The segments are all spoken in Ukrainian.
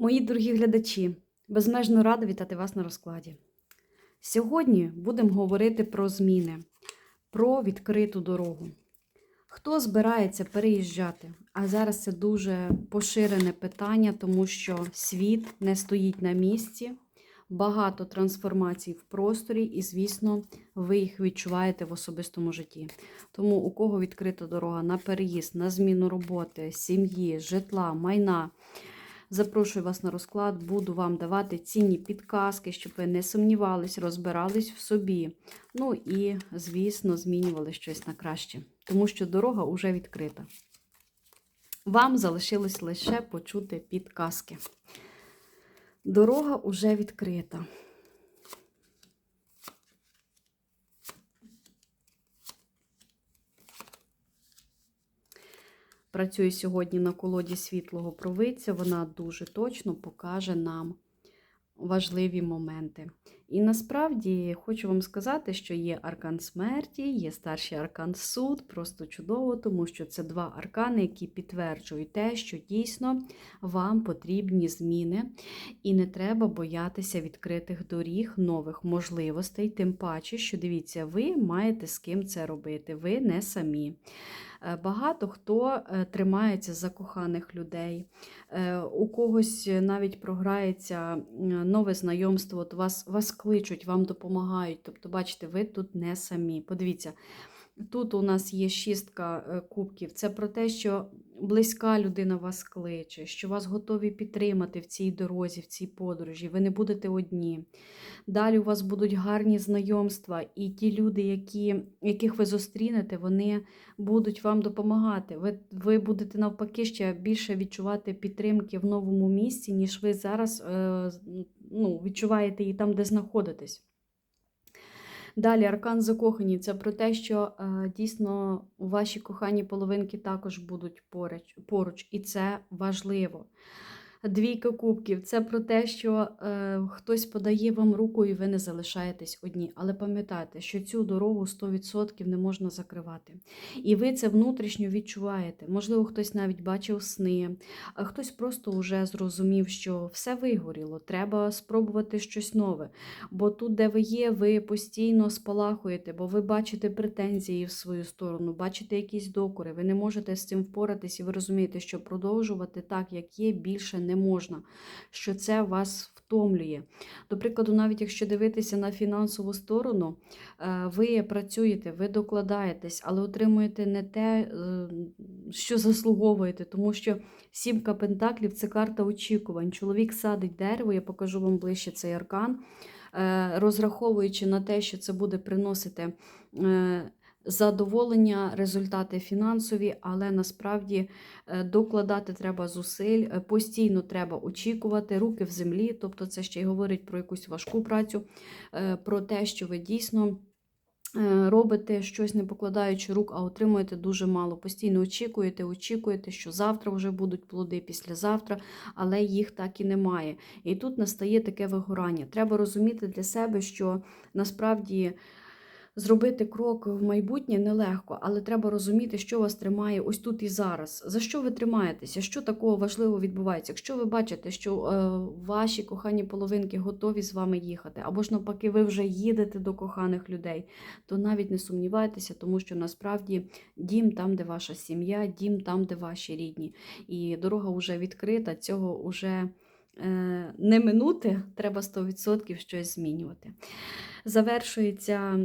Мої дорогі глядачі, безмежно рада вітати вас на розкладі. Сьогодні будемо говорити про зміни, про відкриту дорогу. Хто збирається переїжджати? А зараз це дуже поширене питання, тому що світ не стоїть на місці, багато трансформацій в просторі, і, звісно, ви їх відчуваєте в особистому житті. Тому у кого відкрита дорога на переїзд, на зміну роботи, сім'ї, житла, майна. Запрошую вас на розклад, буду вам давати цінні підказки, щоб ви не сумнівались, розбирались в собі. Ну і, звісно, змінювали щось на краще, тому що дорога вже відкрита. Вам залишилось лише почути підказки. Дорога уже відкрита. Працюю сьогодні на колоді світлого провидця. Вона дуже точно покаже нам важливі моменти. І насправді хочу вам сказати, що є аркан смерті, є старший аркан суд. Просто чудово, тому що це два аркани, які підтверджують те, що дійсно вам потрібні зміни, і не треба боятися відкритих доріг, нових можливостей. Тим паче, що дивіться, ви маєте з ким це робити, ви не самі. Багато хто тримається за коханих людей, у когось навіть програється нове знайомство, от вас, вас кличуть, вам допомагають. Тобто, бачите, ви тут не самі. Подивіться, тут у нас є шістка кубків. Це про те, що близька людина вас кличе, що вас готові підтримати в цій дорозі, в цій подорожі. Ви не будете одні. Далі у вас будуть гарні знайомства, і ті люди, які, яких ви зустрінете, вони будуть вам допомагати. Ви, ви будете навпаки ще більше відчувати підтримки в новому місці, ніж ви зараз е, ну, відчуваєте її там, де знаходитесь. Далі аркан закохані це про те, що е, дійсно ваші кохані половинки також будуть поруч, поруч, і це важливо. Двійка кубків це про те, що е, хтось подає вам руку і ви не залишаєтесь одні. Але пам'ятайте, що цю дорогу 100% не можна закривати. І ви це внутрішньо відчуваєте. Можливо, хтось навіть бачив сни, а хтось просто вже зрозумів, що все вигоріло, треба спробувати щось нове. Бо тут, де ви є, ви постійно спалахуєте, бо ви бачите претензії в свою сторону, бачите якісь докори, ви не можете з цим впоратись, і ви розумієте, що продовжувати так, як є, більше не можна, що це вас втомлює. До прикладу, навіть якщо дивитися на фінансову сторону, ви працюєте, ви докладаєтесь, але отримуєте не те, що заслуговуєте, тому що сімка пентаклів це карта очікувань. Чоловік садить дерево, я покажу вам ближче цей аркан. Розраховуючи на те, що це буде приносити задоволення, результати фінансові, але насправді е, докладати треба зусиль, е, постійно треба очікувати, руки в землі, тобто це ще й говорить про якусь важку працю, е, про те, що ви дійсно. Робите щось, не покладаючи рук, а отримуєте дуже мало. Постійно очікуєте, очікуєте, що завтра вже будуть плоди, післязавтра, але їх так і немає. І тут настає таке вигорання. Треба розуміти для себе, що насправді. Зробити крок в майбутнє нелегко, але треба розуміти, що вас тримає ось тут і зараз. За що ви тримаєтеся? Що такого важливого відбувається? Якщо ви бачите, що е, ваші кохані половинки готові з вами їхати, або ж навпаки, ви вже їдете до коханих людей, то навіть не сумнівайтеся, тому що насправді дім там, де ваша сім'я, дім там, де ваші рідні. І дорога вже відкрита, цього вже не минути, треба 100% щось змінювати завершується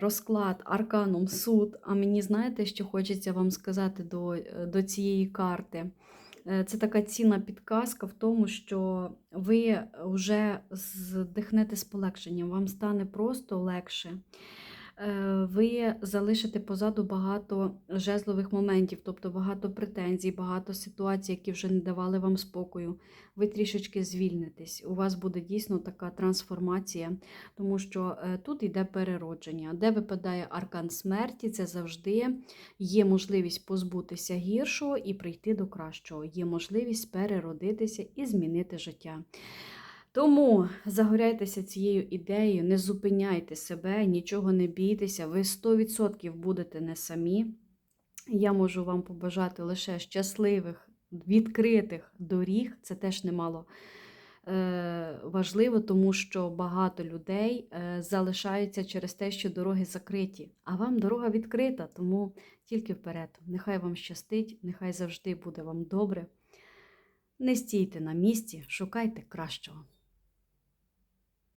розклад арканом суд. А мені знаєте, що хочеться вам сказати до, до цієї карти? Е, це така цінна підказка в тому, що ви вже здихнете з полегшенням, вам стане просто легше. Е, ви залишите позаду багато жезлових моментів, тобто багато претензій, багато ситуацій, які вже не давали вам спокою. Ви трішечки звільнитесь. У вас буде дійсно така трансформація, тому що е, тут йде переродження. Де випадає аркан смерті, це завжди є можливість позбутися гіршого і прийти до кращого. Є можливість переродитися і змінити життя. Тому загоряйтеся цією ідеєю, не зупиняйте себе, нічого не бійтеся, ви 100% будете не самі. Я можу вам побажати лише щасливих, відкритих доріг. Це теж немало е, важливо, тому що багато людей е, залишаються через те, що дороги закриті. А вам дорога відкрита, тому тільки вперед. Нехай вам щастить, нехай завжди буде вам добре. Не стійте на місці, шукайте кращого.